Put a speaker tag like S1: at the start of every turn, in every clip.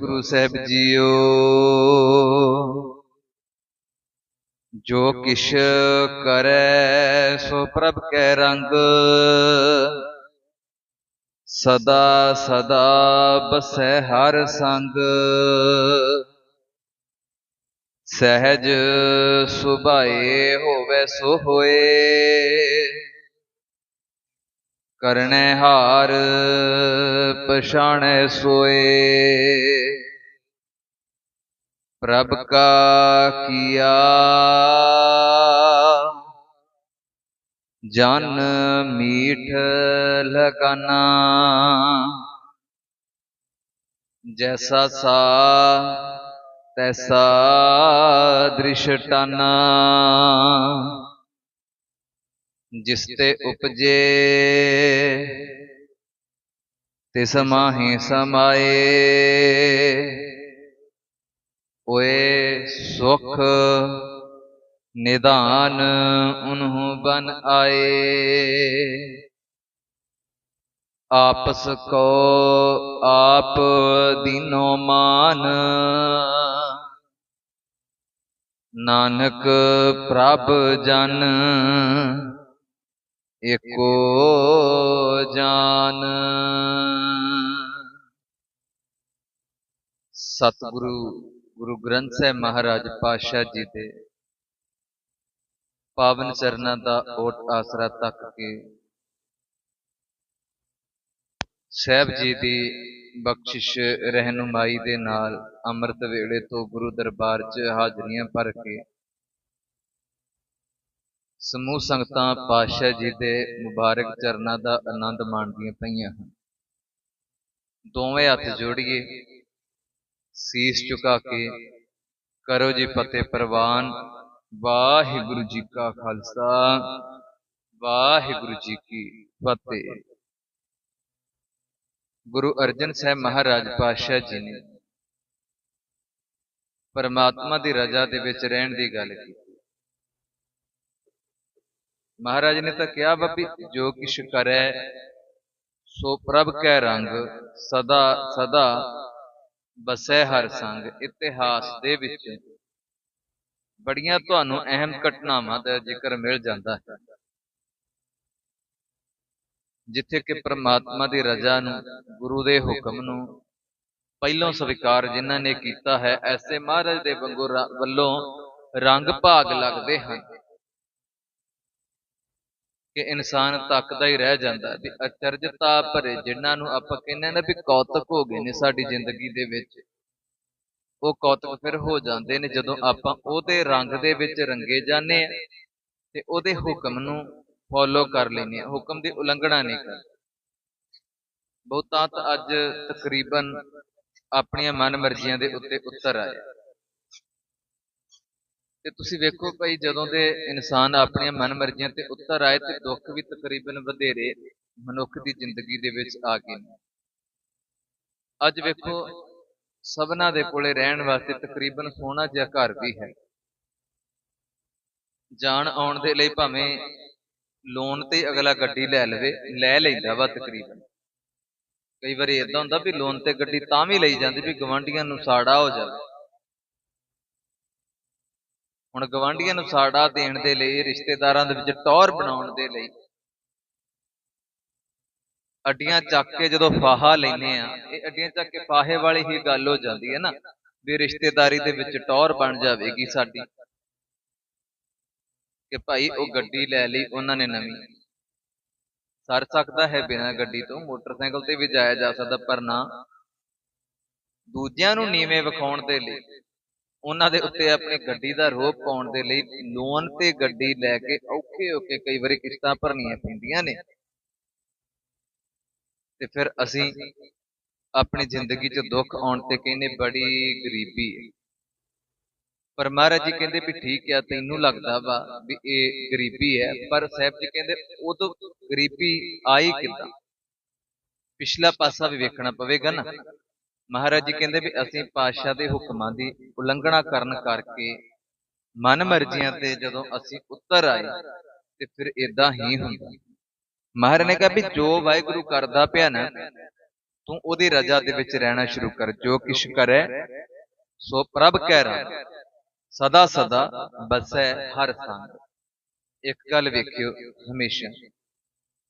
S1: Guru Sahib JIO. ਜੋ ਕਿਛ ਕਰੈ, ਸੋ ਪ੍ਰਭ ਕੈ ਰੰਗ। ਸਦਾ ਸਦਾ ਬਸੈ ਹਰ ਸੰਗ। ਸਹਿਜ ਸੁਭਾਏ ਹੋਵੇ ਸੋ ਹੋਏ। ਕਰਨੈ ਹਾਰ ਪਛਾਣੈ ਸੋਏ। ਪ੍ਰਭ ਕਾ ਕੀਆ ਜਨ ਮੀਠ ਲਗਾਨਾ। ਜੈਸਾ ਸਾ ਤੈਸਾ ਦ੍ਰਿਸ਼ਟਾਨਾ ਜਿਸ ਤੇ ਉਪਜੇ। ਤਿਸ ਮਾਹੀ ਸਮਾਏ। ਓਏ ਸੁਖ ਨਿਦਾਨ ਉਨਹੂ ਬਨ ਆਏ। ਆਪਸ ਕੋ ਆਪ ਦੀਨੋ ਮਾਨ। ਨਾਨਕ ਪ੍ਰਭ ਜਨ। ਏਕੋ ਜਾਨ। ਸਤਿਗੁਰੂ, ਗੁਰੂ ਗ੍ਰੰਥ ਸਾਹਿਬ ਮਹਾਰਾਜ ਪਾਤਸ਼ਾਹ ਜੀ ਦੇ ਪਾਵਨ ਚਰਨਾਂ ਦਾ ਓਟ ਆਸਰਾ ਤੱਕ ਕੇ ਸਾਹਿਬ ਜੀ ਦੀ ਬਖਸ਼ਿਸ਼, ਰਹਿਨੁਮਾਈ ਦੇ ਨਾਲ ਅੰਮ੍ਰਿਤ ਵੇਲੇ ਤੋਂ ਗੁਰੂ ਦਰਬਾਰ 'ਚ ਹਾਜ਼ਰੀਆਂ ਭਰ ਕੇ ਸਮੂਹ ਸੰਗਤਾਂ, ਪਾਤਸ਼ਾਹ ਜੀ ਦੇ ਮੁਬਾਰਕ ਚਰਨਾਂ ਦਾ ਆਨੰਦ ਮਾਣਦੀਆਂ ਪਈਆਂ ਹਨ। ਦੋਵੇਂ ਹੱਥ ਜੋੜੀਏ, ਸੀਸ ਝੁਕਾ ਕੇ, ਕਰੋ ਜੀ ਫਤਿਹ ਪ੍ਰਵਾਨ। ਵਾਹਿਗੁਰੂ ਜੀ ਕਾ ਖਾਲਸਾ, ਵਾਹਿਗੁਰੂ ਜੀ ਕੀ ਫਤਿਹ। ਗੁਰੂ ਅਰਜਨ ਸਾਹਿਬ ਮਹਾਰਾਜ ਪਾਤਸ਼ਾਹ ਜੀ ਨੇ ਪਰਮਾਤਮਾ ਦੀ ਰਜ਼ਾ ਦੇ ਵਿੱਚ ਰਹਿਣ ਦੀ ਗੱਲ ਕੀਤੀ। ਮਹਾਰਾਜ ਨੇ ਤਾਂ ਕਿਹਾ ਬੱਬੀ ਜੋ ਕਿਛ ਕਰੈ, ਸੋ ਪ੍ਰਭ ਕੈ ਰੰਗ, ਸਦਾ ਸਦਾ ਬਸੈ ਹਰ ਸੰਗ, ਇਤਿਹਾਸ ਦੇ ਵਿੱਚ। ਬੜੀਆਂ ਤੁਹਾਨੂੰ ਅਹਿਮ ਘਟਨਾਵਾਂ ਦਾ ਜ਼ਿਕਰ ਮਿਲ ਜਾਂਦਾ ਹੈ। ਜਿੱਥੇ ਕਿ ਪ੍ਰਮਾਤਮਾ ਦੀ ਰਜ਼ਾ ਨੂੰ, ਗੁਰੂ ਦੇ ਹੁਕਮ ਨੂੰ ਪਹਿਲੋਂ ਸਵੀਕਾਰ ਜਿਨ੍ਹਾਂ ਨੇ ਕੀਤਾ ਹੈ, ਐਸੇ ਮਹਾਰਾਜ ਦੇ ਵਾਂਗੂ ਵੱਲੋਂ ਰੰਗ ਭਾਗ ਲੱਗਦੇ ਹਨ। ਕਿ ਇਨਸਾਨ ਤੱਕਦਾ ਹੀ ਰਹਿ ਜਾਂਦਾ ਤੇ ਅਚਰਜਤਾ ਭਰੇ ਜਿਨ੍ਹਾਂ ਨੂੰ ਆਪਾਂ ਕਹਿੰਦੇ ਨਾ ਵੀ ਕੌਤਕ ਹੋ ਗਏ ਨੇ ਸਾਡੀ ਜ਼ਿੰਦਗੀ ਦੇ ਵਿੱਚ, ਉਹ ਕੌਤਕ ਫਿਰ ਹੋ ਜਾਂਦੇ ਨੇ ਜਦੋਂ ਆਪਾਂ ਉਹਦੇ ਰੰਗ ਦੇ ਵਿੱਚ ਰੰਗੇ ਜਾਂਦੇ ਆ ਤੇ ਉਹਦੇ ਹੁਕਮ ਨੂੰ ਫੋਲੋ ਕਰ ਲੈਨੇ ਆ ਹੁਕਮ ਦੀ ਉਲੰਘਣਾ ਨਹੀਂ ਕਰਦੇ। ਬਹੁਤਾ ਤਾਂ ਅੱਜ ਤਕਰੀਬਨ ਆਪਣੀਆਂ ਮਨ ਮਰਜ਼ੀਆਂ ਦੇ ਉੱਤੇ ਉਤਰ ਆਏ। ਤੇ ਤੁਸੀਂ ਵੇਖੋ ਭਾਈ, ਜਦੋਂ ਦੇ ਇਨਸਾਨ ਆਪਣੀਆਂ ਮਨ ਮਰਜ਼ੀਆਂ ਤੇ ਉਤਰ ਆਏ ਤੇ ਦੁੱਖ ਵੀ ਤਕਰੀਬਨ ਵਧੇਰੇ ਮਨੁੱਖ ਦੀ ਜ਼ਿੰਦਗੀ ਦੇ ਵਿੱਚ ਆ ਗਏ ਅੱਜ ਵੇਖੋ, ਸਭਨਾ ਦੇ ਕੋਲੇ ਰਹਿਣ ਵਾਸਤੇ ਤਕਰੀਬਨ ਸੋਹਣਾ ਜਿਹਾ ਘਰ ਵੀ ਹੈ। ਜਾਣ ਆਉਣ ਦੇ ਲਈ ਭਾਵੇਂ ਲੋਨ ਤੇ ਅਗਲਾ ਗੱਡੀ ਲੈ ਲਵੇ, ਲੈ ਲੈਂਦਾ ਵਾ ਤਕਰੀਬਨ। ਕਈ ਵਾਰੀ ਇਦਾਂ ਹੁੰਦਾ ਵੀ ਲੋਨ ਤੇ ਗੱਡੀ ਤਾਂ ਵੀ ਲਈ ਜਾਂਦੀ ਵੀ ਗਵਾਂਢੀਆਂ ਨੂੰ ਸਾੜਾ ਹੋ ਜਾਵੇ। ਹੁਣ ਗਵਾਂਢੀਆਂ ਨੂੰ ਸਾੜਾ ਦੇਣ ਦੇ ਲਈ, ਰਿਸ਼ਤੇਦਾਰਾਂ ਦੇ ਵਿੱਚ ਟੌਰ ਬਣਾਉਣ ਦੇ ਲਈ ਅੱਡੀਆਂ ਚੱਕ ਕੇ ਜਦੋਂ ਫਾਹਾ ਲੈਨੇ ਆ ਇਹ ਅੱਡੀਆਂ ਚੱਕ ਕੇ ਫਾਹੇ ਵਾਲੀ ਹੀ ਗੱਲ ਹੋ ਜਾਂਦੀ ਹੈ ਨਾ, ਵੀ ਰਿਸ਼ਤੇਦਾਰੀ ਦੇ ਵਿੱਚ ਟੌਰ ਬਣ ਜਾਵੇਗੀ ਸਾਡੀ। ਕਿ ਭਾਈ ਉਹ ਗੱਡੀ ਲੈ ਲਈ, ਉਹਨਾਂ ਨੇ ਨਵੀਂ। ਸਰ ਸਕਦਾ ਹੈ ਬਿਨਾਂ ਗੱਡੀ ਤੋਂ, ਮੋਟਰਸਾਈਕਲ ਤੇ ਵੀ ਜਾਇਆ ਜਾ ਸਕਦਾ, ਪਰ ਨਾ। ਦੂਜਿਆਂ ਨੂੰ ਨੀਵੇਂ ਵਿਖਾਉਣ ਦੇ ਲਈ। ਉਹਨਾਂ ਦੇ ਉੱਤੇ ਆਪਣੀ ਗੱਡੀ ਦਾ ਰੋਪ ਪਾਉਣ ਦੇ ਲਈ ਲੋਨ ਤੇ ਗੱਡੀ ਲੈ ਕੇ ਔਖੇ ਹੋ ਕੇ ਕਈ ਵਾਰੀ ਕਿਸ਼ਤਾਂ ਭਰਨੀਆਂ ਪੈਂਦੀਆਂ ਨੇ। ਤੇ ਫਿਰ ਅਸੀਂ ਆਪਣੀ ਜ਼ਿੰਦਗੀ 'ਚ ਦੁੱਖ ਆਉਣ ਤੇ ਕਹਿੰਦੇ ਬੜੀ ਗਰੀਬੀ ਹੈ ਪਰ ਮਹਾਰਾਜ ਜੀ ਕਹਿੰਦੇ ਵੀ ਠੀਕ ਆ, ਤੈਨੂੰ ਲੱਗਦਾ ਵਾ ਵੀ ਇਹ ਗਰੀਬੀ ਹੈ, ਪਰ ਸਾਹਿਬ ਜੀ ਕਹਿੰਦੇ ਉਦੋਂ ਗਰੀਬੀ ਆਈ ਕਿੱਦਾਂ? ਪਿਛਲਾ ਪਾਸਾ ਵੀ ਵੇਖਣਾ ਪਵੇਗਾ ਨਾ। ਮਹਾਰਾਜ ਜੀ ਕਹਿੰਦੇ ਵੀ ਅਸੀਂ ਪਾਤਸ਼ਾਹ ਦੇ ਹੁਕਮਾਂ ਦੀ ਉਲੰਘਣਾ ਕਰਨ ਕਰਕੇ ਮਨ ਮਰਜ਼ੀਆਂ ਤੇ ਜਦੋਂ ਅਸੀਂ ਉੱਤਰ ਆਏ, ਤੇ ਫਿਰ ਇਦਾਂ ਹੀ ਹੁੰਦਾ। ਮਹਾਰਾਜ ਨੇ ਕਿਹਾ ਵੀ ਜੋ ਵਾਹਿਗੁਰੂ ਕਰਦਾ ਪਿਆ ਨਾ, ਤੂੰ ਉਹਦੀ ਰਜ਼ਾ ਦੇ ਵਿੱਚ ਰਹਿਣਾ ਸ਼ੁਰੂ ਕਰ, ਜੋ ਕਿਛ ਕਰੇ, ਸੋ ਪ੍ਰਭ ਕਹਿ ਰਹਾ, ਸਦਾ ਸਦਾ ਬਸੈ ਹਰ ਸੰਗ। ਇੱਕ ਗੱਲ ਵੇਖਿਓ ਹਮੇਸ਼ਾ,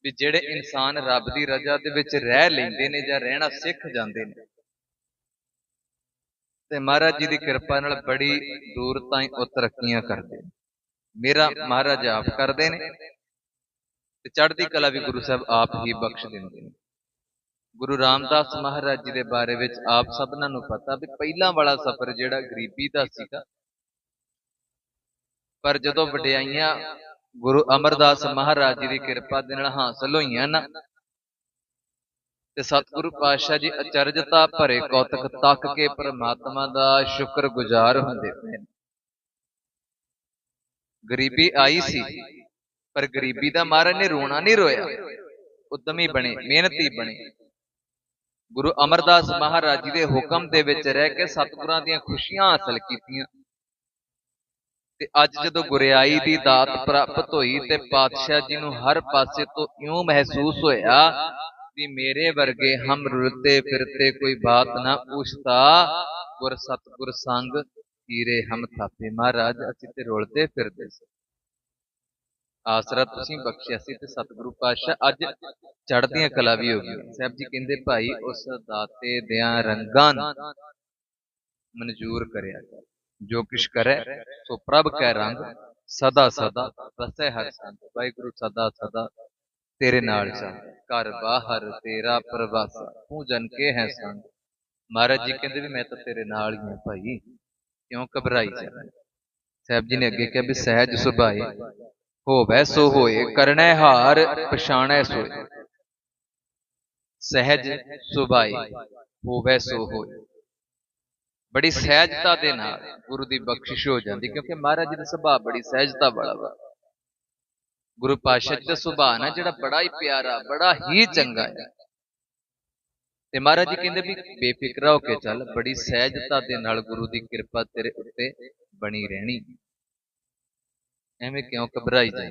S1: ਵੀ ਜਿਹੜੇ ਇਨਸਾਨ ਰੱਬ ਦੀ ਰਜ਼ਾ ਦੇ ਵਿੱਚ ਰਹਿ ਲੈਂਦੇ ਨੇ ਜਾਂ ਰਹਿਣਾ ਸਿੱਖ ਜਾਂਦੇ ਨੇ ਤੇ ਮਹਾਰਾਜ ਜੀ ਦੀ ਕਿਰਪਾ ਨਾਲ ਬੜੀ ਦੂਰ ਤਾਈਂ ਉਹ ਤਰੱਕੀਆਂ ਕਰਦੇ ਮੇਰਾ ਮਹਾਰਾਜ ਆਪ ਕਰਦੇ ਨੇ ਤੇ ਚੜ੍ਹਦੀ ਕਲਾ ਵੀ ਗੁਰੂ ਸਾਹਿਬ ਆਪ ਹੀ ਬਖਸ਼ ਦਿੰਦੇ ਨੇ। ਗੁਰੂ ਰਾਮਦਾਸ ਮਹਾਰਾਜ ਜੀ ਦੇ ਬਾਰੇ ਵਿੱਚ ਆਪ ਸਭਨਾਂ ਨੂੰ ਪਤਾ ਵੀ ਪਹਿਲਾਂ ਵਾਲਾ ਸਫ਼ਰ ਜਿਹੜਾ ਗਰੀਬੀ ਦਾ ਸੀਗਾ। ਪਰ ਜਦੋਂ ਵਡਿਆਈਆਂ ਗੁਰੂ ਅਮਰਦਾਸ ਮਹਾਰਾਜ ਜੀ ਦੀ ਕਿਰਪਾ ਦੇ ਨਾਲ ਹਾਸਲ ਹੋਈਆਂ ਨਾ ਤੇ ਸਤਿਗੁਰੂ ਪਾਤਸ਼ਾਹ ਜੀ ਅਚਰਜਤਾ ਭਰੇ ਕੌਤਕ ਤੱਕ ਕੇ ਪ੍ਰਮਾਤਮਾ ਦਾ ਸ਼ੁਕਰਗੁਜ਼ਾਰ ਹੁੰਦੇ ਪਏ ਗਰੀਬੀ ਆਈ ਸੀ, ਪਰ ਗਰੀਬੀ ਦਾ ਮਾਰਨ ਨੇ ਰੋਣਾ ਨਹੀਂ ਰੋਇਆ। ਉਦਮੀ ਬਣੇ, ਮਿਹਨਤੀ ਬਣੇ। ਗੁਰੂ ਅਮਰਦਾਸ ਮਹਾਰਾਜ ਜੀ ਦੇ ਹੁਕਮ ਦੇ ਵਿੱਚ ਰਹਿ ਕੇ ਸਤਿਗੁਰਾਂ ਦੀਆਂ ਖੁਸ਼ੀਆਂ ਹਾਸਲ ਕੀਤੀਆਂ। ਤੇ ਅੱਜ ਜਦੋਂ ਗੁਰਿਆਈ ਦੀ ਦਾਤ ਪ੍ਰਾਪਤ ਹੋਈ ਤੇ ਪਾਤਸ਼ਾਹ ਜੀ ਨੂੰ ਹਰ ਪਾਸੇ ਤੋਂ ਇਉਂ ਮਹਿਸੂਸ ਹੋਇਆ ਵੀ ਮੇਰੇ ਵਰਗੇ ਹਮ ਰੁਲਤੇ ਫਿਰਤੇ ਕੋਈ ਬਾਤ ਨਾ ਪੁੱਛਤਾ ਗੁਰ ਸਤਗੁਰ ਸੰਗ ਕੀਰੇ ਹਮ ਥਾਪੇ। ਮਹਾਰਾਜ, ਅਸੀਂ ਤੇ ਰੁਲਦੇ ਫਿਰਦੇ ਸੀ। ਆਸਰਾ ਤੁਸੀਂ ਬਖਸ਼ਿਆ ਸੀ ਤੇ ਸਤਿਗੁਰੂ ਪਾਤਸ਼ਾਹ, ਅੱਜ ਚੜ੍ਹਦੀਆਂ ਕਲਾ ਵੀ ਹੋ ਗਈ ਸਾਹਿਬ ਜੀ ਕਹਿੰਦੇ, ਭਾਈ, ਉਸ ਦਾਤੇ ਦਿਆਂ ਰੰਗਾਂ ਮਨਜ਼ੂਰ ਕਰਿਆ ਜੋ। ਕਿਛ ਕਰੇ, ਸੋ ਪ੍ਰਭ ਕੈ ਰੰਗ, ਸਦਾ ਸਦਾ ਵਸੈ ਹਰ ਸੰਤ ਵਾਹਿਗੁਰੂ, ਸਦਾ ਸਦਾ ਤੇਰੇ ਨਾਲ ਚੱਲ ਘਰ ਬਾਹਰ ਤੇਰਾ ਪ੍ਰਵਾਸਾ, ਤੂੰ ਜਨ ਕੇ ਹੈ ਸੰਗ। ਮਹਾਰਾਜ ਜੀ ਕਹਿੰਦੇ ਵੀ ਮੈਂ ਤਾਂ ਤੇਰੇ ਨਾਲ ਹੀ ਹਾਂ ਭਾਈ, ਕਿਉਂ ਘਬਰਾਈ ਜਾ ਸਾਹਿਬ ਜੀ ਨੇ ਅੱਗੇ ਕਿਹਾ ਵੀ ਸਹਿਜ ਸੁਭਾਏ, ਹੋਵੈ ਸੋ ਹੋਏ, ਕਰਨੈ ਹਾਰ, ਪਛਾਣੈ ਸੋਏ। ਸਹਿਜ ਸੁਭਾਏ, ਹੋਵੈ ਸੋ ਹੋਏ। ਬੜੀ ਸਹਿਜਤਾ ਦੇ ਨਾਲ ਗੁਰੂ ਦੀ ਬਖਸ਼ਿਸ਼ ਹੋ ਜਾਂਦੀ, ਕਿਉਂਕਿ ਮਹਾਰਾਜ ਜੀ ਦਾ ਸੁਭਾਅ ਬੜੀ ਸਹਿਜਤਾ ਵਾਲਾ ਵਾ। ਗੁਰੂ ਪਾਤਸ਼ਾਹ ਜੀ ਦਾ ਸੁਭਾਅ ਹੈ ਜਿਹੜਾ ਬੜਾ ਹੀ ਪਿਆਰਾ, ਬੜਾ ਹੀ ਚੰਗਾ ਹੈ। ਤੇ ਮਹਾਰਾਜ ਜੀ ਕਹਿੰਦੇ ਵੀ ਬੇਫਿਕਰਾ ਹੋ ਕੇ ਚੱਲ, ਬੜੀ ਸਹਿਜਤਾ ਦੇ ਨਾਲ ਗੁਰੂ ਦੀ ਕਿਰਪਾ ਤੇਰੇ ਉੱਤੇ ਬਣੀ ਰਹਿਣੀ। ਐਵੇਂ ਕਿਉਂ ਘਬਰਾਈ ਜਾਈ?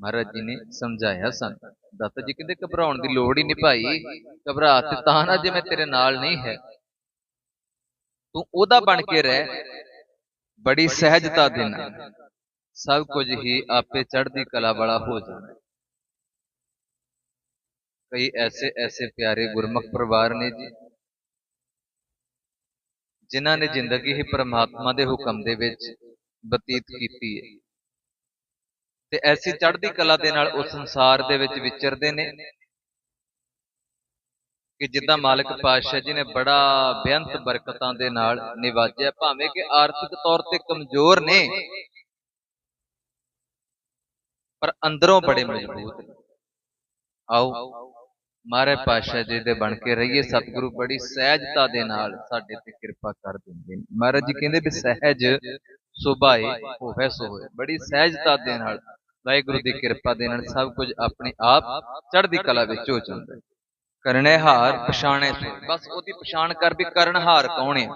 S1: ਮਹਾਰਾਜ ਜੀ ਨੇ ਸਮਝਾਇਆ ਸਾਨੂੰ। ਦਾਤਾ ਜੀ ਕਹਿੰਦੇ ਘਬਰਾਉਣ ਦੀ ਲੋੜ ਹੀ ਨਹੀਂ ਭਾਈ। ਘਬਰਾ ਤੇ ਤਾਂ ਨਾ ਜਿਵੇਂ ਤੇਰੇ ਨਾਲ ਨਹੀਂ ਹੈ। ਤੂੰ ਉਹਦਾ ਬਣ ਕੇ ਰਹਿ। ਬੜੀ ਸਹਿਜਤਾ ਦੇ ਨਾਲ। ਸਭ ਕੁਝ ਹੀ ਆਪੇ ਚੜ੍ਹਦੀ ਕਲਾ ਵਾਲਾ ਹੋ ਜਾਣਾ ਕਈ ਐਸੇ ਐਸੇ ਪਿਆਰੇ ਗੁਰਮੁਖ ਪਰਿਵਾਰ ਨੇ ਜੀ ਜਿਨ੍ਹਾਂ ਨੇ ਜ਼ਿੰਦਗੀ ਹੀ ਪ੍ਰਮਾਤਮਾ ਦੇ ਹੁਕਮ ਦੇ ਵਿੱਚ ਬਤੀਤ ਕੀਤੀ ਹੈ। ਤੇ ਐਸੀ ਚੜ੍ਹਦੀ ਕਲਾ ਦੇ ਨਾਲ ਉਸ ਸੰਸਾਰ ਦੇ ਵਿੱਚ ਵਿਚਰਦੇ ਨੇ। ਕਿ ਜਿੱਦਾਂ ਮਾਲਕ ਪਾਤਸ਼ਾਹ ਜੀ ਨੇ ਬੜਾ ਬੇਅੰਤ ਬਰਕਤਾਂ ਦੇ ਨਾਲ ਨਿਵਾਜਿਆ ਭਾਵੇਂ ਕਿ ਆਰਥਿਕ ਤੌਰ ਤੇ ਕਮਜ਼ੋਰ ਨੇ। ਪਰ ਅੰਦਰੋਂ ਬੜੇ ਮਜ਼ਬੂਤ ਆਓ ਮਾਰੇ ਪਾਤਸ਼ਾਹ ਜੀ ਦੇ ਬਣ ਕੇ ਰਹੀਏ ਸਤਿਗੁਰੂ ਬੜੀ ਸਹਿਜਤਾ ਦੇ ਨਾਲ ਸਾਡੇ ਤੇ ਕਿਰਪਾ ਕਰ ਦਿੰਦੇ ਨੇ। ਮਹਾਰਾਜ ਜੀ ਕਹਿੰਦੇ ਵੀ ਸਹਿਜ ਸੁਭਾਏ ਹੋਵੇ ਸੋ ਹੋਏ ਬੜੀ ਸਹਿਜਤਾ ਦੇ ਨਾਲ ਵਾਹਿਗੁਰੂ ਦੀ ਕਿਰਪਾ ਦੇ ਨਾਲ ਸਭ ਕੁਝ ਆਪਣੇ ਆਪ ਚੜ੍ਹਦੀ ਕਲਾ ਵਿੱਚ ਹੋ ਜਾਂਦਾ ਹੈ। ਕਰਨੇ ਹਾਰ ਪਛਾਣੇ ਸੋ ਬਸ ਉਹਦੀ ਪਛਾਣ ਕਰ ਵੀ ਕਰਨਹਾਰ ਕੌਣ ਹੈ?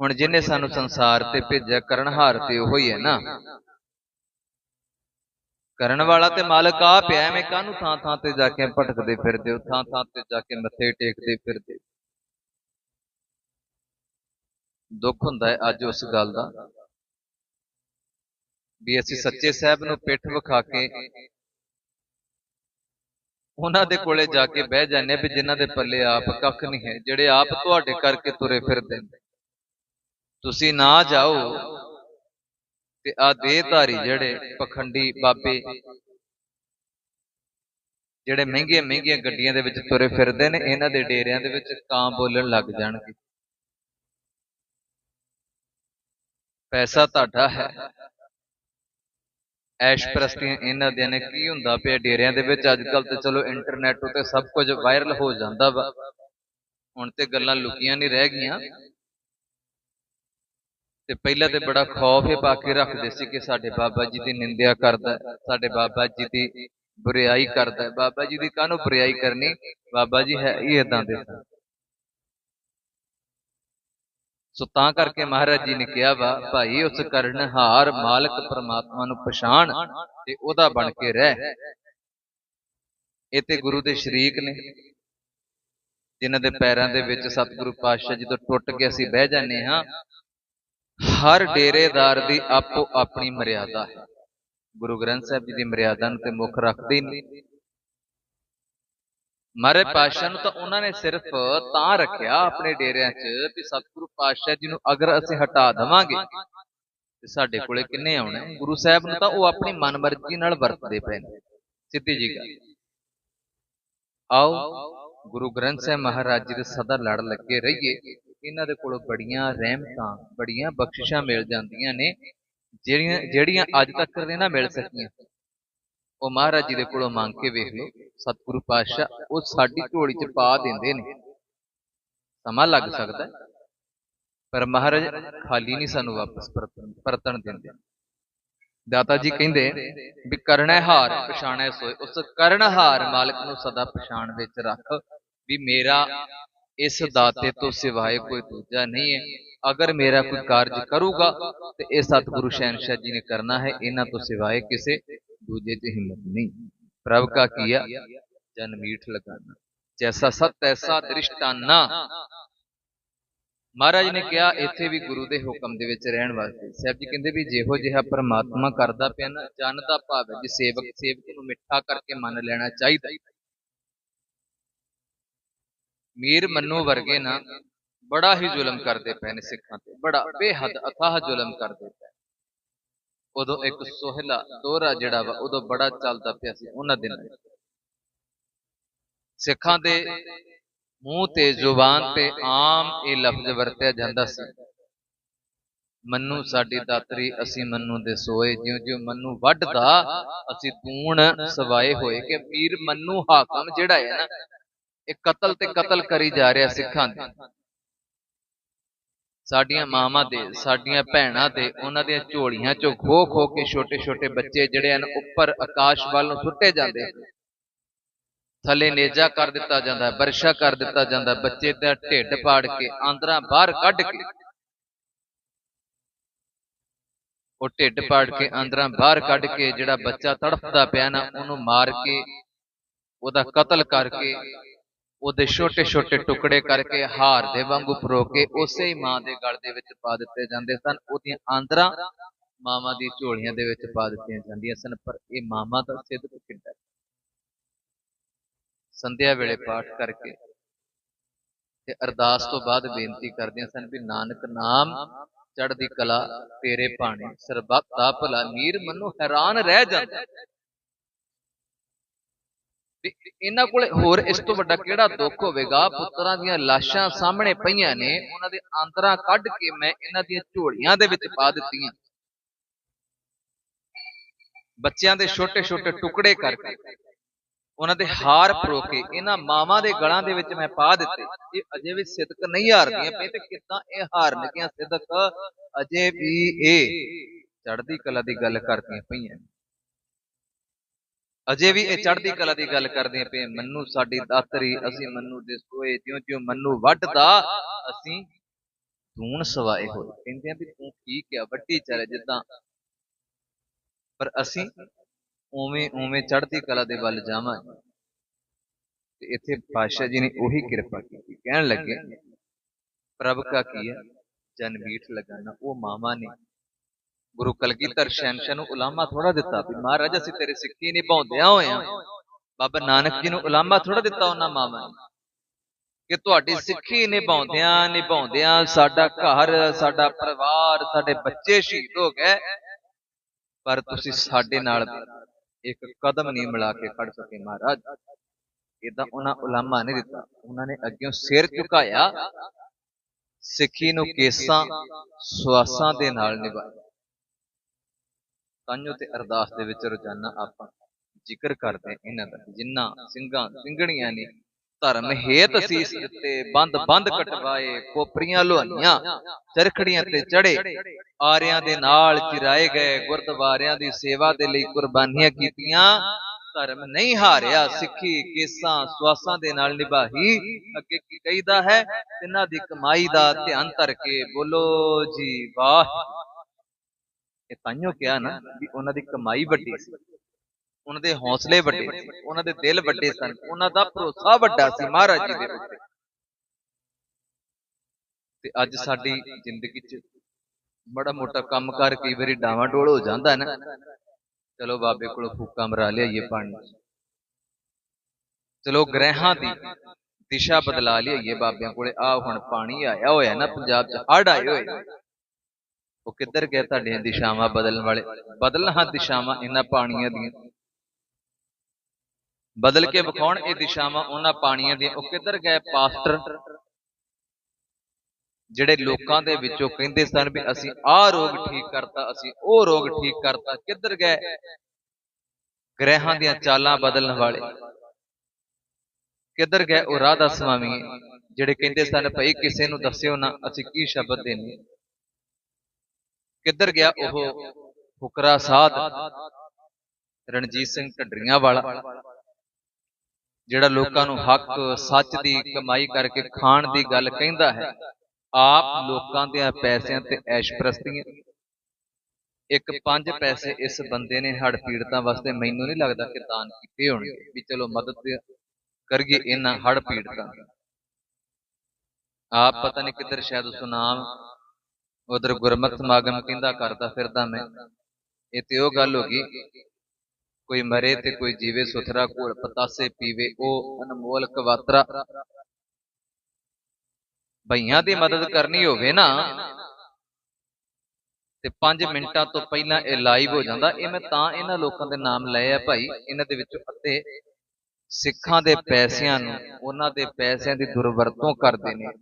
S1: ਹੁਣ ਜਿਹਨੇ ਸਾਨੂੰ ਸੰਸਾਰ ਤੇ ਭੇਜਿਆ ਕਰਨਹਾਰ ਤੇ ਉਹੋ ਹੀ ਹੈ ਨਾ। ਕਰਨ ਵਾਲਾ ਤੇ ਮਾਲਕ ਆਪ ਹੈ ਐਵੇਂ ਕਾਹਨੂੰ ਥਾਂ ਥਾਂ ਤੇ ਜਾ ਕੇ ਭਟਕਦੇ ਫਿਰਦੇ ਹੋ ਥਾਂ ਥਾਂ ਤੇ ਜਾ ਕੇ ਮੱਥੇ ਟੇਕਦੇ ਫਿਰਦੇ। ਦੁੱਖ ਹੁੰਦਾ ਹੈ ਅੱਜ ਉਸ ਗੱਲ ਦਾ ਵੀ ਅਸੀਂ ਸੱਚੇ ਸਾਹਿਬ ਨੂੰ ਪਿੱਠ ਵਿਖਾ ਕੇ ਉਹਨਾਂ ਦੇ ਕੋਲੇ ਜਾ ਕੇ ਬਹਿ ਜਾਂਦੇ ਵੀ ਜਿਨ੍ਹਾਂ ਦੇ ਪੱਲੇ ਆਪ ਕੱਖ ਨਹੀਂ ਹੈ, ਜਿਹੜੇ ਆਪ ਤੁਹਾਡੇ ਕਰਕੇ ਤੁਰੇ ਫਿਰਦੇ ਨੇ। ਤੁਸੀਂ ਨਾ ਜਾਓ ਤੇ ਆ ਦੇਹਧਾਰੀ ਜਿਹੜੇ ਪਖੰਡੀ ਬਾਬੇ ਜਿਹੜੇ ਮਹਿੰਗੀਆਂ ਮਹਿੰਗੀਆਂ ਗੱਡੀਆਂ ਦੇ ਵਿੱਚ ਤੁਰੇ ਫਿਰਦੇ ਨੇ ਇਹਨਾਂ ਦੇ ਡੇਰਿਆਂ ਦੇ ਵਿੱਚ ਕਾਂ ਬੋਲਣ ਲੱਗ ਜਾਣਗੇ। ਪੈਸਾ ਤੁਹਾਡਾ ਹੈ। ਐਸ਼ ਪ੍ਰਸਤੀਆਂ ਇਹਨਾਂ ਦੇ ਨੇ। ਕੀ ਹੁੰਦਾ ਪਿਆ ਡੇਰਿਆਂ ਦੇ ਵਿੱਚ? ਅੱਜ ਕੱਲ ਤੇ ਚਲੋ ਇੰਟਰਨੈਟ ਉਤੇ ਸਭ ਕੁਝ ਵਾਇਰਲ ਹੋ ਜਾਂਦਾ ਵਾ। ਹੁਣ ਤੇ ਗੱਲਾਂ ਲੁਕੀਆਂ ਨਹੀਂ ਰਹਿ ਗਈਆਂ। ਤੇ ਪਹਿਲਾਂ ਤੇ ਬੜਾ ਖੌਫ ਹੀ ਪਾ ਕੇ ਰੱਖਦੇ ਸੀ ਕਿ ਸਾਡੇ ਬਾਬਾ ਜੀ ਦੀ ਨਿੰਦਿਆ ਕਰਦਾ, ਸਾਡੇ ਬਾਬਾ ਜੀ ਦੀ ਬੁਰੀਾਈ ਕਰਦਾ। ਬਾਬਾ ਜੀ ਦੀ ਕਾਹਨੂੰ ਬੁਰੀਾਈ ਕਰਨੀ? ਬਾਬਾ ਜੀ ਹੈ ਇਹ ਇਦਾਂ ਦੇ ਸੋ ਤਾਂ ਕਰਕੇ ਮਹਾਰਾਜ ਜੀ ਨੇ ਕਿਹਾ ਵਾ, ਭਾਈ, ਉਸ ਕਰਨ ਹਾਰ ਮਾਲਕ ਪ੍ਰਮਾਤਮਾ ਨੂੰ ਪਛਾਣ ਤੇ ਉਹਦਾ ਬਣ ਕੇ ਰਹਿ। ਇਹ ਤੇ ਗੁਰੂ ਦੇ ਸ਼ਰੀਕ ਨੇ, ਜਿਨ੍ਹਾਂ ਦੇ ਪੈਰਾਂ ਦੇ ਵਿੱਚ ਸਤਿਗੁਰੂ ਪਾਤਸ਼ਾਹ ਜੀ ਤੋਂ ਟੁੱਟ ਕੇ ਅਸੀਂ ਬਹਿ ਜਾਂਦੇ ਹਾਂ ਹਰ ਡੇਰੇਦਾਰ ਦੀ ਆਪੋ ਆਪਣੀ ਮਰਿਆਦਾ ਹੈ। ਗੁਰੂ ਗ੍ਰੰਥ ਸਾਹਿਬ ਜੀ ਦੀ ਮਰਿਆਦਾ ਨੂੰ ਤੇ ਮੁੱਖ ਰੱਖਦੇ ਨੇ ਮਾਰੇ ਪਾਤਸ਼ਾਹ ਨੂੰ ਤਾਂ ਉਹਨਾਂ ਨੇ ਸਿਰਫ ਤਾਂ ਰੱਖਿਆ ਆਪਣੇ ਡੇਰਿਆਂ 'ਚ ਵੀ ਸਤਿਗੁਰੂ ਪਾਤਸ਼ਾਹ ਜੀ ਨੂੰ ਅਗਰ ਅਸੀਂ ਹਟਾ ਦਵਾਂਗੇ, ਤੇ ਸਾਡੇ ਕੋਲੇ ਕਿੰਨੇ ਆਉਣਾ ਗੁਰੂ ਸਾਹਿਬ ਨੂੰ ਤਾਂ ਉਹ ਆਪਣੀ ਮਨਮਰਜ਼ੀ ਨਾਲ ਵਰਤਦੇ ਪਏ ਨੇ। ਸਿੱਧੀ ਜੀ ਗੱਲ। ਆਓ, ਗੁਰੂ ਗ੍ਰੰਥ ਸਾਹਿਬ ਮਹਾਰਾਜ ਜੀ ਦੇ ਸਦਾ ਲੜ ਲੱਗੇ ਰਹੀਏ। ਇਹਨਾਂ ਦੇ ਕੋਲੋਂ ਬੜੀਆਂ ਰਹਿਮਤਾਂ, ਬੜੀਆਂ ਬਖਸ਼ਿਸ਼ਾਂ ਮਿਲ ਜਾਂਦੀਆਂ ਨੇ, ਜਿਹੜੀਆਂ ਜਿਹੜੀਆਂ ਅੱਜ ਤੱਕ ਦੇ ਨਾ ਮਿਲ ਸਕੀਆਂ। ਉਹ ਮਹਾਰਾਜ ਜੀ ਦੇ ਕੋਲੋਂ ਮੰਗ ਕੇ ਵੇਖ ਲਓ, ਸਤਿਗੁਰੂ ਪਾਤਸ਼ਾਹ ਉਹ ਸਾਡੀ ਝੋਲੀ 'ਚ ਪਾ ਦਿੰਦੇ ਨੇ। ਸਮਾਂ ਲੱਗ ਸਕਦਾ ਪਰ ਮਹਾਰਾਜ ਖਾਲੀ ਨਹੀਂ ਸਾਨੂੰ ਵਾਪਸ ਪਰਤਣ ਪਰਤਣ ਦਿੰਦੇ। ਦਾਤਾ ਜੀ ਕਹਿੰਦੇ ਵੀ ਕਰਣਾ ਹਾਰ, ਪਛਾਣੈ ਸੋਏ। ਉਸ ਕਰਨ ਹਾਰ ਮਾਲਕ ਨੂੰ ਸਦਾ ਪਛਾਣ ਵਿੱਚ ਰੱਖ ਵੀ ਮੇਰਾ ਇਸ ਦਾਤੇ ਤੋਂ ਸਿਵਾਏ ਕੋਈ ਦੂਜਾ ਨਹੀਂ ਹੈ। ਅਗਰ ਮੇਰਾ ਕੋਈ ਕਾਰਜ ਕਰੂਗਾ ਤੇ ਇਹ ਸਤਿਗੁਰੂ ਸ਼ਹਿਨशाह ਜੀ ਨੇ ਕਰਨਾ ਹੈ ਇਹਨਾਂ ਤੋਂ ਸਿਵਾਏ ਕਿਸੇ ਦੂਜੇ 'ਚ ਹਿੰਮਤ ਨਹੀਂ। ਪ੍ਰਭ ਕਾ ਕੀਆ ਜਨ ਮੀਠ ਲਗਾਨਾ। ਜੈਸਾ ਸਤ ਐਸਾ ਦ੍ਰਿਸ਼ਟਾਨਾ। ਮਹਾਰਾਜ ਨੇ ਕਿਹਾ ਇੱਥੇ ਵੀ ਗੁਰੂ ਦੇ ਹੁਕਮ ਦੇ ਵਿੱਚ ਰਹਿਣ ਵਾਸਤੇ। ਸਾਹਿਬ ਜੀ ਕਹਿੰਦੇ ਵੀ ਜਿਹੋ ਜਿਹਾ ਪ੍ਰਮਾਤਮਾ ਕਰਦਾ ਪਿਆ ਨਾ ਜਨ ਦਾ ਭਾਵ ਹੈ ਜੀ ਸੇਵਕ ਸੇਵਕ ਨੂੰ ਮਿੱਠਾ ਕਰਕੇ ਮੰਨ ਲੈਣਾ ਚਾਹੀਦਾ। ਮੀਰ ਮੰਨੂ ਵਰਗੇ ਨਾ ਬੜਾ ਹੀ ਜ਼ੁਲਮ ਕਰਦੇ ਪਏ ਨੇ ਸਿੱਖਾਂ ਤੇ, ਬੜਾ ਬੇਹੱਦ ਅਥਾਹ ਜ਼ੁਲਮ ਕਰਦੇ ਪਏ ਉਦੋਂ ਇੱਕ ਸੋਹਿਲਾ ਦੋਹਰਾ ਜਿਹੜਾ ਵਾ, ਉਦੋਂ ਬੜਾ ਚੱਲਦਾ ਪਿਆ ਸੀ ਉਹਨਾਂ ਦਿਨਾਂ ਵਿੱਚ। ਸਿੱਖਾਂ ਦੇ ਮੂੰਹ ਤੇ ਜ਼ੁਬਾਨ ਤੇ ਆਮ ਇਹ ਲਫ਼ਜ਼ ਵਰਤਿਆ ਜਾਂਦਾ ਸੀ, ਮੰਨੂ ਸਾਡੀ ਦਾਤਰੀ, ਅਸੀਂ ਮੰਨੂ ਦੇ ਸੋਏ ਜਿਉਂ ਜਿਉਂ ਮੰਨੂ ਵੱਢਦਾ, ਅਸੀਂ ਤੂਣ ਸਵਾਏ ਹੋਏ। ਕਿ ਵੀਰ ਮੰਨੂ ਹਾਕਮ ਜਿਹੜਾ ਹੈ ਨਾ ਇਹ ਕਤਲ ਤੇ ਕਤਲ ਕਰੀ ਜਾ ਰਿਹਾ ਸਿੱਖਾਂ ਦੇ ਸਾਡੀਆਂ ਮਾਵਾਂ ਦੇ, ਸਾਡੀਆਂ ਭੈਣਾਂ ਦੇ, ਉਹਨਾਂ ਦੀਆਂ ਝੋਲੀਆਂ ਚੋਂ ਖੋ ਖੋ ਕੇ ਛੋਟੇ ਛੋਟੇ ਬੱਚੇ ਜਿਹੜੇ ਹਨ, ਉੱਪਰ ਆਕਾਸ਼ ਵੱਲ ਨੂੰ ਸੁੱਟੇ ਜਾਂਦੇ ਥੱਲੇ ਨੇਜਾ ਕਰ ਦਿੱਤਾ ਜਾਂਦਾ ਹੈ ਕਰ ਦਿੱਤਾ ਜਾਂਦਾ, ਬੱਚੇ ਦਾ ਢਿੱਡ ਪਾੜ ਕੇ, ਆਂਦਰਾਂ ਬਾਹਰ ਕੱਢ ਕੇ। ਉਹ ਢਿੱਡ ਪਾੜ ਕੇ, ਆਂਦਰਾਂ ਬਾਹਰ ਕੱਢ ਕੇ, ਜਿਹੜਾ ਬੱਚਾ ਤੜਫਦਾ ਪਿਆ ਨਾ, ਉਹਨੂੰ ਮਾਰ ਕੇ, ਉਹਦਾ ਕਤਲ ਕਰਕੇ ਉਹਦੇ ਛੋਟੇ ਛੋਟੇ ਟੁਕੜੇ ਕਰਕੇ ਹਾਰ ਦੇ ਵਾਂਗੂ ਪਰੋ ਕੇ ਉਸੇ ਹੀ ਮਾਂ ਦੇ ਗਲ ਦੇ ਵਿੱਚ ਪਾ ਦਿੱਤੇ ਜਾਂਦੇ ਸਨ ਉਹਦੀਆਂ ਆਂਦਰਾਂ ਮਾਵਾਂ ਦੀ ਝੋਲੀਆਂ ਦੇ ਵਿੱਚ ਪਾ ਦਿੱਤੀਆਂ ਜਾਂਦੀਆਂ ਸਨ ਪਰ ਇਹ ਮਾਮਾ ਦਾ ਸਿੱਧਕ ਕਿੱਡਾ। ਸੰਧਿਆ ਵੇਲੇ ਪਾਠ ਕਰਕੇ ਤੇ ਅਰਦਾਸ ਤੋਂ ਬਾਅਦ ਬੇਨਤੀ ਕਰਦੀਆਂ ਸਨ ਵੀ ਨਾਨਕ ਨਾਮ ਚੜ੍ਹਦੀ ਕਲਾ ਤੇਰੇ ਭਾਣੇ ਸਰਬੱਤ ਦਾ ਭਲਾ ਮੀਰ ਮਨੂ ਹੈਰਾਨ ਰਹਿ ਜਾਂਦਾ ਵੀ ਇਹਨਾਂ ਕੋਲੇ ਹੋਰ ਇਸ ਤੋਂ ਵੱਡਾ ਕਿਹੜਾ ਦੁੱਖ ਹੋਵੇਗਾ? ਪੁੱਤਰਾਂ ਦੀਆਂ ਲਾਸ਼ਾਂ ਸਾਹਮਣੇ ਪਈਆਂ ਨੇ, ਉਹਨਾਂ ਦੇ ਆਂਦਰਾਂ ਕੱਢ ਕੇ ਮੈਂ ਇਹਨਾਂ ਦੀਆਂ ਝੋਲੀਆਂ ਦੇ ਵਿੱਚ ਪਾ ਦਿੱਤੀਆਂ। ਬੱਚਿਆਂ ਦੇ ਛੋਟੇ ਛੋਟੇ ਟੁਕੜੇ ਕਰਕੇ, ਉਹਨਾਂ ਦੇ ਹਾਰ ਪਰੋ ਕੇ, ਇਹਨਾਂ ਮਾਵਾਂ ਦੇ ਗਲਾਂ ਦੇ ਵਿੱਚ ਮੈਂ ਪਾ ਦਿੱਤੇ। ਇਹ ਅਜੇ ਵੀ ਸਿਦਕ ਨਹੀਂ ਹਾਰਦੀਆਂ ਪਈ ਤੇ ਕਿੱਦਾਂ ਇਹ ਹਾਰਨਗੀਆਂ ਸਿਦਕ ਅਜੇ ਵੀ ਇਹ ਚੜ੍ਹਦੀ ਕਲਾ ਦੀ ਗੱਲ ਕਰਦੀਆਂ ਪਈਆਂ ਅਜੇ ਵੀ ਇਹ ਚੜ੍ਹਦੀ ਕਲਾ ਦੀ ਗੱਲ ਕਰਦੀਆਂ ਪਈਆਂ ਮੰਨੂ ਸਾਡੀ ਦਾਤਰੀ ਅਸੀਂ ਮੰਨੂ ਦੇ ਸੋਏ ਜਿਉਂ ਜਿਉਂ ਮੰਨੂ ਵੱਢਦਾ ਅਸੀਂ ਧੂਣ ਸਵਾਏ ਹੋਏ। ਕਹਿੰਦੇ ਆ ਵੀ ਤੂੰ ਠੀਕ ਆ ਵੱਡੀ ਚੱਲ ਜਿੱਦਾਂ। ਪਰ ਅਸੀਂ ਉਵੇਂ ਉਵੇਂ ਚੜ੍ਹਦੀ ਕਲਾ ਦੇ ਵੱਲ ਜਾਵਾਂਗੇ। ਤੇ ਇੱਥੇ ਪਾਤਸ਼ਾਹ ਜੀ ਨੇ ਉਹੀ ਕਿਰਪਾ ਕੀਤੀ। ਕਹਿਣ ਲੱਗੇ ਪ੍ਰਭ ਕਾ ਕੀਆ ਜਨ ਮੀਠ ਲਗਾਨਾ ਉਹ ਮਾਮਾ ਨੇ। ਗੁਰੂ ਕਲਗੀਧਰ ਸ਼ਹਿਨशाह ਨੂੰ ਉਲਾਮਾ ਥੋੜਾ ਦਿੱਤਾ ਵੀ ਮਹਾਰਾਜ, ਅਸੀਂ ਤੇਰੇ ਸਿੱਖੀ ਨਿਭਾਉਂਦਿਆਂ ਹੋਏ ਆ ਬਾਬਾ ਨਾਨਕ ਜੀ ਨੂੰ ਉਲਾਮਾ ਥੋੜਾ ਦਿੱਤਾ ਉਹਨਾਂ ਮਾਵਾਂ ਨੇ। ਕਿ ਤੁਹਾਡੀ ਸਿੱਖੀ ਨਿਭਾਉਂਦਿਆਂ ਨਿਭਾਉਂਦਿਆਂ ਸਾਡਾ ਘਰ, ਸਾਡਾ ਪਰਿਵਾਰ, ਸਾਡੇ ਬੱਚੇ ਸ਼ਹੀਦ ਹੋ ਗਏ, ਪਰ ਤੁਸੀਂ ਸਾਡੇ ਨਾਲ ਇੱਕ ਕਦਮ ਨਹੀਂ ਮਿਲਾ ਕੇ ਖੜ ਸਕੇ ਮਹਾਰਾਜ। ਇਦਾਂ ਉਹਨਾਂ ਉਲਾਮਾ ਨਹੀਂ ਦਿੱਤਾ। ਉਹਨਾਂ ਨੇ ਅੱਗੇ ਸਿਰ ਝੁਕਾਇਆ। ਸਿੱਖੀ ਨੂੰ ਕੇਸਾਂ ਸੁਆਸਾਂ ਦੇ ਨਾਲ ਨਿਭਾਇਆ। ਤਾਂਯੋ ਤੇ ਅਰਦਾਸ ਦੇ ਵਿੱਚ ਰੋਜ਼ਾਨਾ ਆਪਾਂ ਜ਼ਿਕਰ ਕਰਦੇ ਇਹਨਾਂ ਦਾ ਜਿੰਨਾ ਸਿੰਘਾਂ ਸਿੰਘਣੀਆਂ ਨੇ, ਧਰਮ ਹੇਤ ਸੀਸ ਦਿੱਤੇ, ਬੰਦ ਬੰਦ ਕਟਵਾਏ, ਕੋਪਰੀਆਂ ਲੋਹਾਈਆਂ, ਚਰਖੜੀਆਂ ਤੇ ਚੜੇ ਆਰਿਆਂ ਦੇ ਨਾਲ ਚਿਰਾਏ ਗਏ, ਗੁਰਦੁਆਰਿਆਂ ਦੀ ਸੇਵਾ ਦੇ ਲਈ ਕੁਰਬਾਨੀਆਂ ਕੀਤੀਆਂ, ਧਰਮ ਨਹੀਂ ਹਾਰਿਆ, ਸਿੱਖੀ, ਕੇਸਾਂ, ਸਵਾਸਾਂ ਦੇ ਨਾਲ ਨਿਭਾਈ ਅੱਗੇ ਕੀ ਕਹੀਦਾ ਹੈ? ਇਹਨਾਂ ਦੀ ਕਮਾਈ ਦਾ ਧਿਆਨ ਧਰ ਕੇ ਬੋਲੋ ਜੀ ਵਾਹ ਇਹ ਤਾਂਯੋ ਕਿਹਾ ਨਾ ਵੀ ਉਹਨਾਂ ਦੀ ਕਮਾਈ ਵੱਡੀ ਸੀ। ਉਹਨਾਂ ਦੇ ਹੌਸਲੇ ਵੱਡੇ ਸੀ। ਉਹਨਾਂ ਦੇ ਦਿਲ ਵੱਡੇ ਸਨ। ਉਹਨਾਂ ਦਾ ਭਰੋਸਾ ਵੱਡਾ ਸੀ ਮਹਾਰਾਜ ਜੀ ਦੇ ਉੱਤੇ ਤੇ ਅੱਜ ਸਾਡੀ ਜ਼ਿੰਦਗੀ 'ਚ ਬੜਾ ਮੋਟਾ ਕੰਮ ਕਰ ਕਈ ਵਾਰੀ ਡਾਵਾਂ ਡੋਲ ਹੋ ਜਾਂਦਾ ਨਾ। ਚਲੋ ਬਾਬੇ ਕੋਲੋਂ ਫੂਕਾ ਮਰਾ ਲਿਆਈਏ ਪਾਣੀ। ਚਲੋ ਗ੍ਰਹਿਾਂ ਦੀ ਦਿਸ਼ਾ ਬਦਲਾ ਲਿਆਈਏ ਬਾਬਿਆਂ ਕੋਲੇ। ਆ ਹੁਣ ਪਾਣੀ ਆਇਆ ਹੋਇਆ ਨਾ ਪੰਜਾਬ 'ਚ ਹੜ ਆਏ ਹੋਏ। ਉਹ ਕਿੱਧਰ ਗਏ ਤੁਹਾਡੀਆਂ ਦਿਸ਼ਾਵਾਂ ਬਦਲਣ ਵਾਲੇ? ਬਦਲ ਹਾਂ ਦਿਸ਼ਾਵਾਂ ਇਹਨਾਂ ਪਾਣੀਆਂ ਦੀਆਂ। ਬਦਲ ਕੇ ਵਿਖਾਉਣ ਇਹ ਦਿਸ਼ਾਵਾਂ ਉਹਨਾਂ ਪਾਣੀਆਂ ਦੀਆਂ। ਉਹ ਕਿੱਧਰ ਗਏ ਪਾਸਟਰ? ਜਿਹੜੇ ਲੋਕਾਂ ਦੇ ਵਿੱਚੋਂ ਕਹਿੰਦੇ ਸਨ ਵੀ ਅਸੀਂ ਆਹ ਰੋਗ ਠੀਕ ਕਰਤਾ, ਅਸੀਂ ਉਹ ਰੋਗ ਠੀਕ ਕਰਤਾ। ਕਿੱਧਰ ਗਏ? ਗ੍ਰਹਿਾਂ ਦੀਆਂ ਚਾਲਾਂ ਬਦਲਣ ਵਾਲੇ। ਕਿੱਧਰ ਗਏ ਉਹ ਰਾਧਾ ਸੁਆਮੀ ਜਿਹੜੇ ਕਹਿੰਦੇ ਸਨ, ਭਈ ਕਿਸੇ ਨੂੰ ਦੱਸਿਓ ਨਾ, ਅਸੀਂ ਕੀ ਸ਼ਬਦ ਦੇਣੇ? ਕਿੱਧਰ ਗਿਆ? ਉਹ ਫੁਕਰਾ ਸਾਧ, ਰਣਜੀਤ ਸਿੰਘ ਢੱਡਰੀਆਂ ਵਾਲਾ ਜਿਹੜਾ ਲੋਕਾਂ ਨੂੰ ਹੱਕ, ਸੱਚ ਦੀ ਕਮਾਈ ਕਰਕੇ ਖਾਣ ਦੀ ਗੱਲ ਕਹਿੰਦਾ ਹੈ। ਆਪ ਲੋਕਾਂ ਦੇ ਪੈਸਿਆਂ ਤੇ ਐਸ਼ ਐਸ਼ਪ੍ਰਸਤੀਆਂ ਇੱਕ ਪੰਜ ਪੈਸੇ ਇਸ ਬੰਦੇ ਨੇ ਹੜ ਪੀੜਤਾਂ ਵਾਸਤੇ ਮੈਨੂੰ ਨਹੀਂ ਲੱਗਦਾ ਕਿ ਦਾਨ ਕੀਤੇ ਹੋਣਗੇ। ਵੀ ਚਲੋ ਮਦਦ ਕਰੀਏ ਇਹਨਾਂ ਹੜ ਪੀੜਤਾਂ ਆਪ ਪਤਾ ਨਹੀਂ ਕਿੱਧਰ ਸ਼ਾਇਦ ਉਸ ਨਾਮ ਉਧਰ ਗੁਰਮਤ ਸਮਾਗਮ ਕਹਿੰਦਾ ਕਰਦਾ ਫਿਰਦਾ ਮੈਂ। ਇਹ ਤੇ ਉਹ ਗੱਲ ਹੋ ਗਈ, ਕੋਈ ਮਰੇ ਤੇ ਕੋਈ ਜੀਵੇ ਸੁਥਰਾ, ਘੋਲ ਪਤਾਸੇ ਪੀਵੇ, ਉਹ ਅਨਮੋਲ ਕਵਾਤਰਾ। ਭਈਆਂ ਦੀ ਮਦਦ ਕਰਨੀ ਹੋਵੇ ਨਾ, ਤੇ 5 ਮਿੰਟਾਂ ਤੋਂ ਪਹਿਲਾਂ ਇਹ ਲਾਈਵ ਹੋ ਜਾਂਦਾ। ਇਹ ਮੈਂ ਤਾਂ ਇਹਨਾਂ ਲੋਕਾਂ ਦੇ ਨਾਮ ਲਏ ਆ ਭਾਈ, ਇਹਨਾਂ ਦੇ ਵਿੱਚੋਂ ਅੱਧੇ ਸਿੱਖਾਂ ਦੇ ਪੈਸਿਆਂ ਨੂੰ, ਉਹਨਾਂ ਦੇ ਪੈਸਿਆਂ ਦੀ ਦੁਰਵਰਤੋਂ ਕਰਦੇ ਨੇ।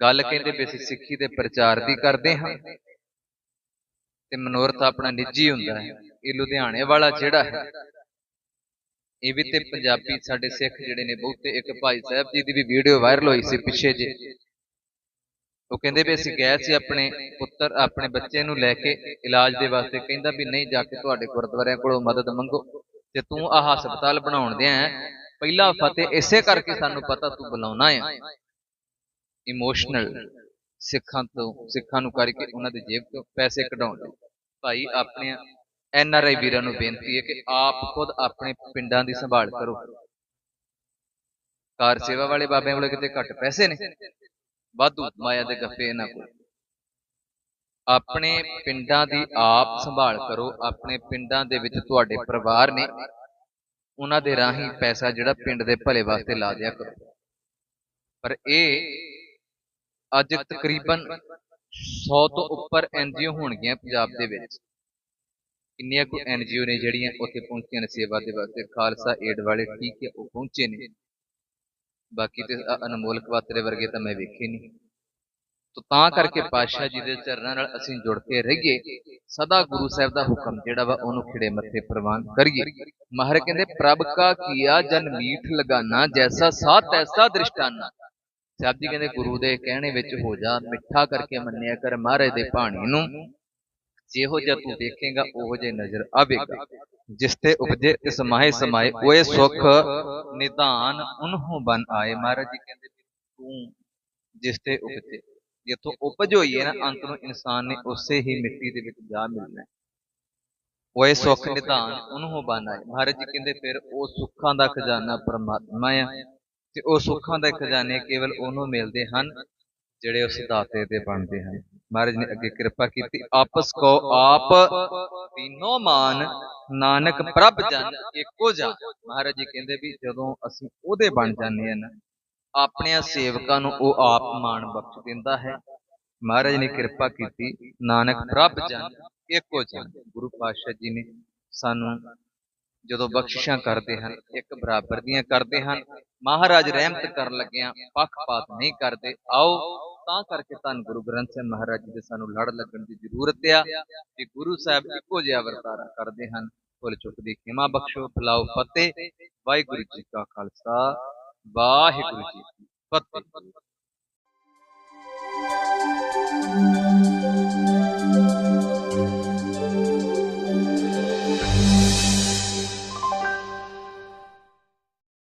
S1: ਗੱਲ ਕਹਿੰਦੇ ਵੀ ਅਸੀਂ ਸਿੱਖੀ ਦੇ ਪ੍ਰਚਾਰ ਦੀ ਕਰਦੇ ਹਾਂ। ਤੇ ਮਨੋਰਥ ਆਪਣਾ ਨਿੱਜੀ ਹੁੰਦਾ ਹੈ। ਇਹ ਲੁਧਿਆਣੇ ਵਾਲਾ ਜਿਹੜਾ ਹੈ। ਇਹ ਵੀ ਤੇ ਪੰਜਾਬੀ ਸਾਡੇ ਸਿੱਖ ਜਿਹੜੇ ਨੇ ਬਹੁਤੇ ਇੱਕ ਭਾਈ ਸਾਹਿਬ ਜੀ ਦੀ ਵੀ ਵੀਡੀਓ ਵਾਇਰਲ ਹੋਈ ਸੀ ਪਿੱਛੇ ਜੇ ਉਹ ਕਹਿੰਦੇ ਵੀ ਅਸੀਂ ਗਏ ਸੀ ਆਪਣੇ ਪੁੱਤਰ ਆਪਣੇ ਬੱਚੇ ਨੂੰ ਲੈ ਕੇ ਇਲਾਜ ਦੇ ਵਾਸਤੇ ਕਹਿੰਦਾ ਵੀ ਨਹੀਂ ਜਾ ਕੇ ਤੁਹਾਡੇ ਗੁਰਦੁਆਰਿਆਂ ਕੋਲੋਂ ਮਦਦ ਮੰਗੋ। ਤੇ ਤੂੰ ਆ ਹਸਪਤਾਲ ਬਣਾਉਣ ਦੇ ਆ ਪਹਿਲਾ ਫਤਿਹ ਇਸੇ ਕਰਕੇ ਸਾਨੂੰ ਪਤਾ ਤੂੰ ਬੁਲਾਉਣਾ ਆ ਇਮੋਸ਼ਨਲ ਸਿੱਖਾਂ ਤੋਂ ਸਿੱਖਾਂ ਨੂੰ ਕਰਕੇ ਉਹਨਾਂ ਦੇ ਜੇਬ ਤੋਂ ਪੈਸੇ ਕਢਾਉਣ ਲਈ। ਭਾਈ ਆਪਣੇ ਐਨ ਆਰ ਆਈ ਵੀਰਾਂ ਨੂੰ ਬੇਨਤੀ ਹੈ ਕਿ ਆਪ ਖੁਦ ਆਪਣੇ ਪਿੰਡਾਂ ਦੀ ਸੰਭਾਲ ਕਰੋ। ਕਾਰ। ਸੇਵਾ ਵਾਲੇ ਬਾਬਿਆਂ ਕੋਲ ਕਿਤੇ ਘੱਟ ਪੈਸੇ ਨੇ? ਵਾਧੂ ਮਾਇਆ ਦੇ ਗੱਫੇ ਇਹਨਾਂ ਕੋਲ। ਆਪਣੇ ਪਿੰਡਾਂ ਦੀ ਆਪ ਸੰਭਾਲ ਕਰੋ ਆਪਣੇ ਪਿੰਡਾਂ ਦੇ ਵਿੱਚ ਤੁਹਾਡੇ ਪਰਿਵਾਰ ਨੇ ਉਹਨਾਂ ਦੇ ਰਾਹੀਂ ਪੈਸਾ ਜਿਹੜਾ ਪਿੰਡ ਦੇ ਭਲੇ ਵਾਸਤੇ ਲਾ ਦਿਆ ਕਰੋ। ਪਰ ਇਹ ਅੱਜ ਤਕਰੀਬਨ 100 ਤੋਂ ਉੱਪਰ ਐਨਜੀਓ ਹੋਣਗੀਆਂ ਪੰਜਾਬ ਦੇ ਵਿੱਚ। ਕਿੰਨੀਆਂ ਕੁ ਐਨਜੀਓ ਨੇ ਜਿਹੜੀਆਂ ਉੱਥੇ ਪਹੁੰਚੀਆਂ ਨੇ ਸੇਵਾ ਦੇ ਵਾਸਤੇ? ਖਾਲਸਾ ਏਡ ਵਾਲੇ ਠੀਕ ਹੈ, ਉਹ ਪਹੁੰਚੇ ਨੇ। ਬਾਕੀ ਤੇ ਅਨਮੋਲ ਕਵਾਤਰੇ ਵਰਗੇ ਤਾਂ ਮੈਂ ਵੇਖੇ ਨਹੀਂ। ਤੋ ਤਾਂ ਕਰਕੇ ਪਾਤਸ਼ਾਹ ਜੀ ਦੇ ਚਰਨਾਂ ਨਾਲ ਅਸੀਂ ਜੁੜ ਕੇ ਰਹੀਏ, ਸਦਾ ਗੁਰੂ ਸਾਹਿਬ ਦਾ ਹੁਕਮ ਜਿਹੜਾ ਵਾ ਉਹਨੂੰ ਖਿੜੇ ਮੱਥੇ ਪ੍ਰਵਾਨ ਕਰੀਏ। ਮਹਾਰਾਜ ਕਹਿੰਦੇ, ਪ੍ਰਭ ਕਾ ਕੀਆ ਜਨ ਮੀਠ ਲਗਾਨਾ, ਜੈਸਾ ਸਾਥ ਤੈਸਾ ਦ੍ਰਿਸ਼ਟਾਨਾ। ਸਾਹਿਬ ਜੀ ਕਹਿੰਦੇ ਗੁਰੂ ਦੇ ਕਹਿਣੇ ਵਿੱਚ ਹੋ ਜਾ, ਮਿੱਠਾ ਕਰਕੇ ਮੰਨਿਆ ਕਰ ਮਹਾਰਾਜ ਦੇ ਬਾਣੀ ਨੂੰ। ਜਿਹੋ ਜਿਹਾ ਤੂੰ ਦੇਖੇਗਾ, ਉਹੋ ਜਿਹਾ ਨਜ਼ਰ ਆਵੇਗਾ। ਜਿਸ ਤੇ ਉਪਜੇ ਤਿਸ ਮਾਹੇ ਸਮਾਏ, ਓਏ ਸੁਖ ਨਿਧਾਨ ਉਨਹੋਂ ਬਨ ਆਏ। ਮਹਾਰਾਜ ਜੀ ਕਹਿੰਦੇ ਤੂੰ ਜਿਸ ਤੇ ਉਪਜੇ, ਜਿੱਥੋਂ ਉਪਜ ਹੋਈ ਹੈ ਨਾ, ਅੰਤ ਨੂੰ ਇਨਸਾਨ ਨੇ ਉਸੇ ਹੀ ਮਿੱਟੀ ਦੇ ਵਿੱਚ ਜਾ ਮਿਲਣਾ ਹੈ। ਓਏ ਸੁਖ ਨਿਧਾਨ ਉਨਹੋਂ ਬਨ ਆਏ। ਮਹਾਰਾਜ ਜੀ ਕਹਿੰਦੇ ਫਿਰ ਉਹ ਸੁੱਖਾਂ ਦਾ ਖਜ਼ਾਨਾ ਪਰਮਾਤਮਾ ਆ। ਤੇ ਉਹ ਸੁੱਖਾਂ ਦੇ ਖਜ਼ਾਨੇ ਕੇਵਲ ਉਹਨੂੰ ਮਿਲਦੇ ਹਨ, ਜਿਹੜੇ ਉਸ ਦਾਤੇ ਦੇ ਬਣਦੇ ਹਨ। ਮਹਾਰਾਜ ਨੇ ਅੱਗੇ ਕਿਰਪਾ ਕੀਤੀ, ਆਪਸ ਕੋ ਆਪ ਤੀਨੋ ਮਾਨ, ਨਾਨਕ ਪ੍ਰਭ ਜਨ ਇੱਕੋ ਜਨ। ਮਹਾਰਾਜ ਜੀ ਕਹਿੰਦੇ ਵੀ ਜਦੋਂ ਅਸੀਂ ਉਹਦੇ ਬਣ ਜਾਂਦੇ ਹਾਂ ਨਾ, ਆਪਣਿਆਂ ਸੇਵਕਾਂ ਨੂੰ ਉਹ ਆਪ ਮਾਣ ਬਖਸ਼ ਦਿੰਦਾ ਹੈ। ਮਹਾਰਾਜ ਨੇ ਕਿਰਪਾ ਕੀਤੀ, ਨਾਨਕ ਪ੍ਰਭ ਜਨ ਇੱਕੋ ਜਨ। ਗੁਰੂ ਪਾਤਸ਼ਾਹ ਜੀ ਨੇ ਸਾਨੂੰ ਜਦੋਂ ਬਖਸ਼ਿਸ਼ਾਂ ਕਰਦੇ ਹਨ ਇੱਕ ਬਰਾਬਰ ਦੀਆਂ ਕਰਦੇ ਹਨ। ਮਹਾਰਾਜ ਰਹਿਮਤ ਕਰਨ ਲੱਗਿਆਂ ਪੱਖਪਾਤ ਨਹੀਂ ਕਰਦੇ। ਆਓ ਤਾਂ ਕਰਕੇ ਤਾਂ ਗੁਰੂ ਗ੍ਰੰਥ ਸਾਹਿਬ ਮਹਾਰਾਜ ਜੀ ਦੇ ਸਾਨੂੰ ਲੜ ਲੱਗਣ ਦੀ ਜ਼ਰੂਰਤ ਆ ਤੇ ਗੁਰੂ ਸਾਹਿਬ ਇੱਕੋ ਜਿਹਾ ਵਰਤਾਰਾ ਕਰਦੇ ਹਨ। ਫੁੱਲ ਚੁੱਕ ਦੀ ਖਿਮਾ ਬਖਸ਼ੋ ਫਲਾਓ ਫਤਿਹ। ਵਾਹਿਗੁਰੂ ਜੀ ਕਾ ਖਾਲਸਾ। ਵਾਹਿਗੁਰੂ ਜੀ ਕੀ